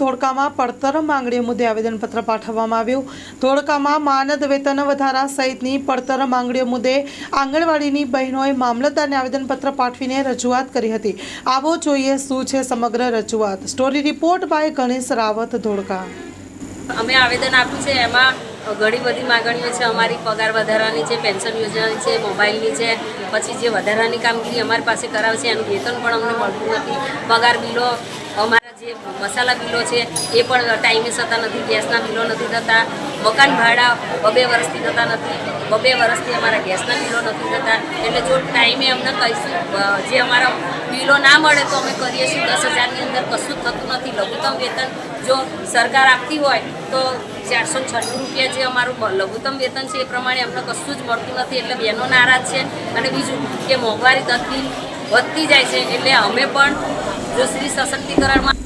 ધોળકામાં પડતર માંગણીઓ મુદ્દે આવેદનપત્ર પાઠવવામાં આવ્યું. ધોળકામાં માનદ વેતન વધારા સહિતની પડતર માંગણીઓ મુદ્દે આંગણવાડીની બહેનોએ મામલતદારને આવેદનપત્ર પાઠવીને રજૂઆત કરી હતી. આવો જોઈએ શું છે સમગ્ર રજૂઆત. Story report by Ganesh Rawat, Dholka. અમે આવેદન આપ્યું છે. એમાં ઘણી બધી માગણીઓ છે. અમારી પગાર વધારાની છે, પેન્શન યોજનાની છે, મોબાઈલની છે, પછી જે વધારાની કામગીરી અમારી પાસે કરાવે છે, એનું વેતન પણ અમને મળતું નથી. પગાર બિલો જે મસાલા બિલો છે, એ પણ ટાઈમે થતા નથી, ગેસના બિલો નથી થતા, મકાન ભાડા બબે વર્ષથી થતા નથી, બબે વર્ષથી અમારા ગેસના બિલો નથી થતા, એટલે જો ટાઈમે અમને કહીશું જે અમારા બિલો ના મળે તો અમે કરીએ છીએ. દસ હજારની અંદર કશું થતું નથી. લઘુત્તમ વેતન જો સરકાર આપતી હોય, તો ચારસો છન્નું રૂપિયા જે અમારું લઘુત્તમ વેતન છે, એ પ્રમાણે અમને કશું જ મળતું નથી. એટલે બહેનો નારાજ છે. અને બીજું કે મોંઘવારી તથ્થી વધતી જાય છે, એટલે અમે પણ જો સ્ત્રી સશક્તિકરણમાં